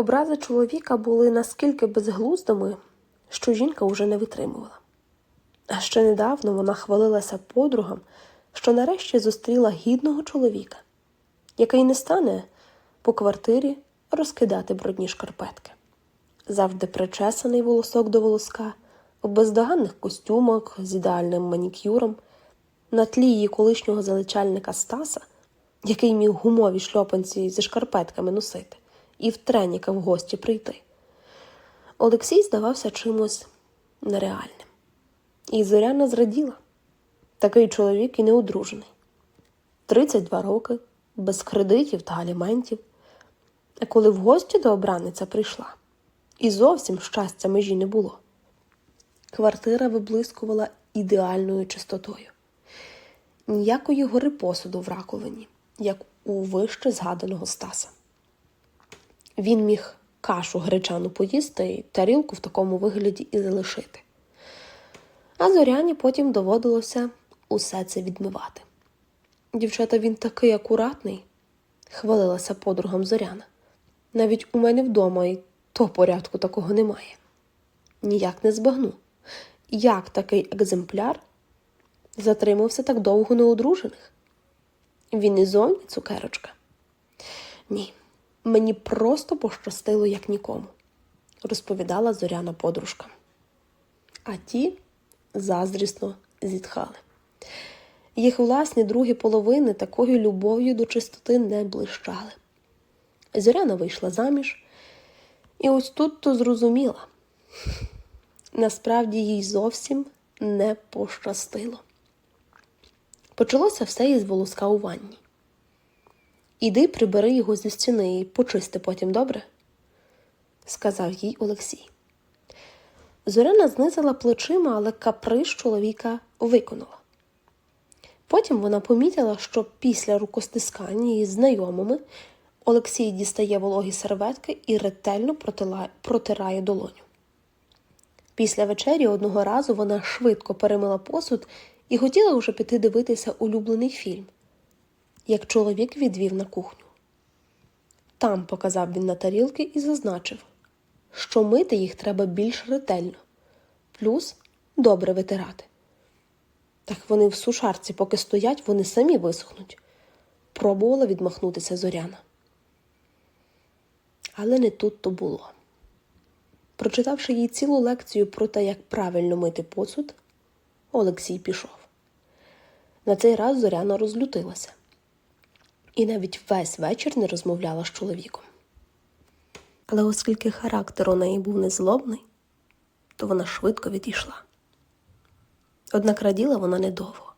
Образи чоловіка були наскільки безглуздими, що жінка уже не витримувала. А ще недавно вона хвалилася подругам, що нарешті зустріла гідного чоловіка, який не стане по квартирі розкидати брудні шкарпетки. Завжди причесаний волосок до волоска, в бездоганних костюмах з ідеальним манікюром, на тлі її колишнього заличальника Стаса, який міг гумові шльопанці зі шкарпетками носити, і в треніка в гості прийти. Олексій здавався чимось нереальним. І Зоряна зраділа. Такий чоловік і неодружений. 32 роки, без кредитів та аліментів. А коли в гості до обраниця прийшла, і зовсім щастя межі не було. Квартира виблискувала ідеальною чистотою. Ніякої гори посуду в раковині, як у вище згаданого Стаса. Він міг кашу гречану поїсти і тарілку в такому вигляді і залишити. А зоряні потім доводилося усе це відмивати. Дівчата, він такий акуратний, хвалилася подругам зоряна. Навіть у мене вдома і то порядку такого немає. Ніяк не збагну, як такий екземпляр затримався так довго неодружених. Він і зовні цукерочка. Ні, мені просто пощастило, як нікому, розповідала зоряна подружка. А ті заздрісно зітхали. Їх власні другі половини такою любов'ю до чистоти не блищали. Зоряна вийшла заміж, і ось тут то зрозуміла. Насправді їй зовсім не пощастило. Почалося все із волоска у ванні. Іди прибери його зі стіни і почисти потім добре, сказав їй Олексій. Зоряна знизила плечима, але каприз чоловіка виконала. Потім вона помітила, що після рукостискання із знайомими Олексій дістає вологі серветки і ретельно протирає долоню. Після вечері одного разу вона швидко перемила посуд і хотіла вже піти дивитися улюблений фільм, як чоловік відвів на кухню. Там показав він на тарілки і зазначив, що мити їх треба більш ретельно, плюс добре витирати. Так вони в сушарці, поки стоять, вони самі висохнуть. Пробувала відмахнутися зоряна. Але не тут то було. Прочитавши їй цілу лекцію про те, як правильно мити посуд, Олексій пішов. На цей раз зоряна розлютилася і навіть весь вечір не розмовляла з чоловіком. Але оскільки характер у неї був незлобний, то вона швидко відійшла. Однак раділа вона недовго.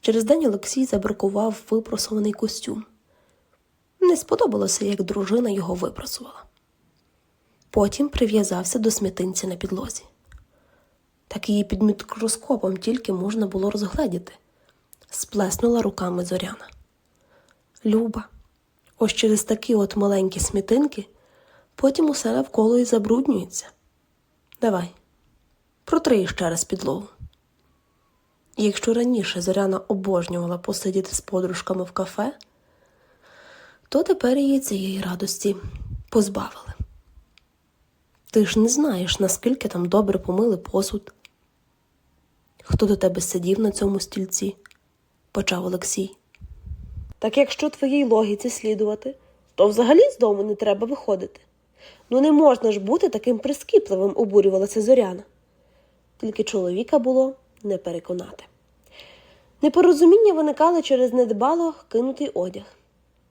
Через день Олексій забракував випросуваний костюм. Не сподобалося, як дружина його випросувала. Потім прив'язався до смітинці на підлозі. Так її під мікроскопом тільки можна було розгледіти, сплеснула руками зоряна. Люба, ось через такі от маленькі смітинки потім усе навколо і забруднюється. Давай, протри ще раз підлогу. Якщо раніше Зоряна обожнювала посидіти з подружками в кафе, то тепер її цієї радості позбавили. Ти ж не знаєш, наскільки там добре помили посуд. Хто до тебе сидів на цьому стільці? почав Олексій. Так якщо твоїй логіці слідувати, то взагалі з дому не треба виходити. Ну не можна ж бути таким прискіпливим, обурювалася зоряна. Тільки чоловіка було не переконати. Непорозуміння виникали через недбало кинутий одяг.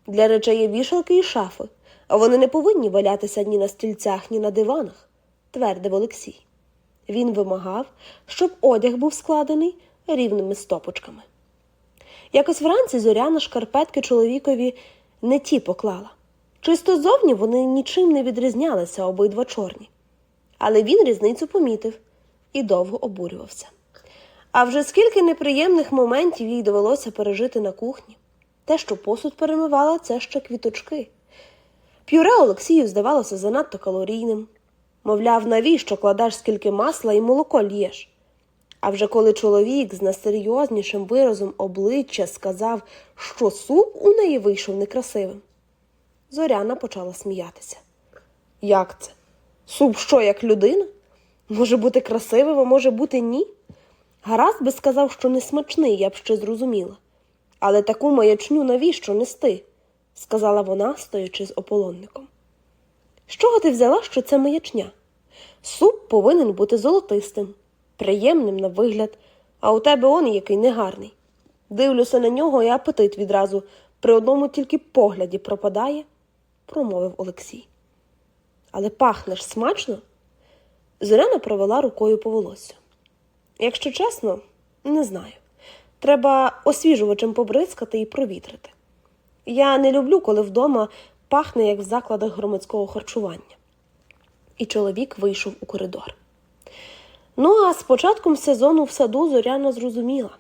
Для речей є вішалки і шафи, а вони не повинні валятися ні на стільцях, ні на диванах, твердив Олексій. Він вимагав, щоб одяг був складений рівними стопочками. Якось вранці зоряна шкарпетки чоловікові не ті поклала. Чисто зовні вони нічим не відрізнялися обидва чорні. Але він різницю помітив і довго обурювався. А вже скільки неприємних моментів їй довелося пережити на кухні. Те, що посуд перемивала, це ще квіточки. П'юре Олексію здавалося занадто калорійним. Мовляв, навіщо кладеш скільки масла і молоко л'єш? А вже коли чоловік з найсерйознішим виразом обличчя сказав, що суп у неї вийшов некрасивим, Зоряна почала сміятися. Як це? Суп що, як людина? Може бути красивим, а може бути ні? Гаразд би сказав, що не смачний, я б ще зрозуміла. Але таку маячню навіщо нести? сказала вона, стоячи з ополонником. З чого ти взяла, що це маячня? Суп повинен бути золотистим, приємним на вигляд, а у тебе он який негарний. Дивлюся на нього, і апетит відразу при одному тільки погляді пропадає, промовив Олексій. Але пахнеш смачно? Зоряна провела рукою по волосю. Якщо чесно, не знаю. Треба освіжувачем побризкати і провітрити. Я не люблю, коли вдома пахне, як в закладах громадського харчування. І чоловік вийшов у коридор. Ну, а з початком сезону в саду Зоряна зрозуміла.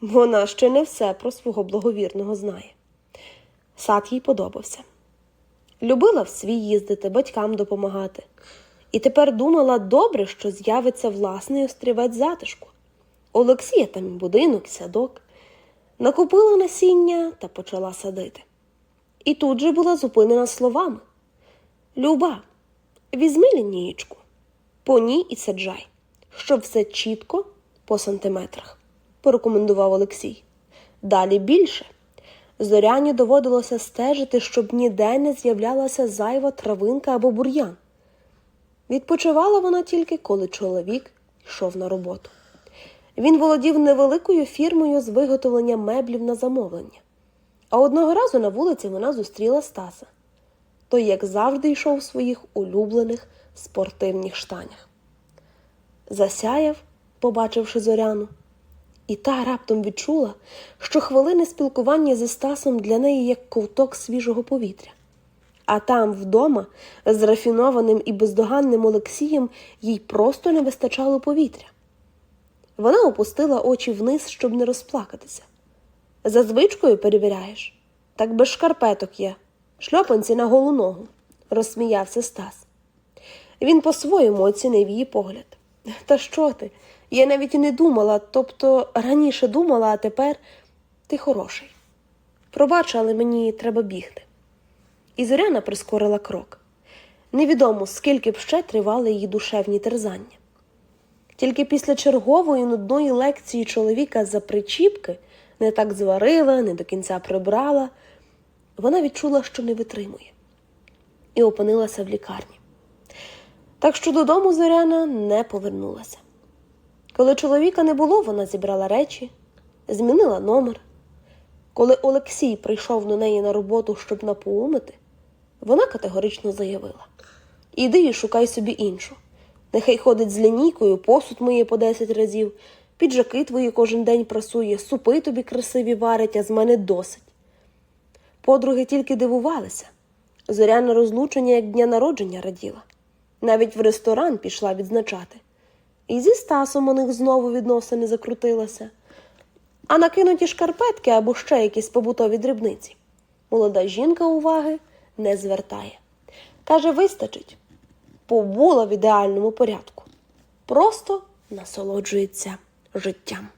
Вона ще не все про свого благовірного знає. Сад їй подобався. Любила в свій їздити, батькам допомагати. І тепер думала добре, що з'явиться власний острівець затишку. Олексія там будинок, садок. Накупила насіння та почала садити. І тут же була зупинена словами: Люба, візьми лінієчку, по ній і саджай, щоб все чітко по сантиметрах, порекомендував Олексій. Далі більше. Зоряні доводилося стежити, щоб ніде не з'являлася зайва травинка або бур'ян. Відпочивала вона тільки, коли чоловік йшов на роботу. Він володів невеликою фірмою з виготовлення меблів на замовлення. А одного разу на вулиці вона зустріла Стаса. Той, як завжди, йшов у своїх улюблених спортивних штанях. Засяяв, побачивши зоряну, і та раптом відчула, що хвилини спілкування зі Стасом для неї як ковток свіжого повітря. А там, вдома, з рафінованим і бездоганним Олексієм, їй просто не вистачало повітря. Вона опустила очі вниз, щоб не розплакатися. За звичкою перевіряєш? Так без шкарпеток є. Шльопанці на голу ногу, розсміявся Стас. Він по-своєму оцінив її погляд. Та що ти? Я навіть і не думала, тобто раніше думала, а тепер ти хороший. Пробач, але мені треба бігти. І Зоряна прискорила крок. Невідомо, скільки б ще тривали її душевні терзання. Тільки після чергової нудної лекції чоловіка за причіпки не так зварила, не до кінця прибрала, вона відчула, що не витримує, і опинилася в лікарні. Так що додому Зоряна не повернулася. Коли чоловіка не було, вона зібрала речі, змінила номер. Коли Олексій прийшов до неї на роботу, щоб напоумити, вона категорично заявила: Іди і шукай собі іншу. Нехай ходить з лінійкою, посуд миє по 10 разів, піджаки твої кожен день прасує, супи тобі красиві варить, а з мене досить. Подруги тільки дивувалися. Зоряна розлучення як дня народження раділа. Навіть в ресторан пішла відзначати. І зі Стасом у них знову відносини закрутилися. А накинуті шкарпетки або ще якісь побутові дрібниці. Молода жінка уваги не звертає. Каже, вистачить. Побула в ідеальному порядку. Просто насолоджується життям.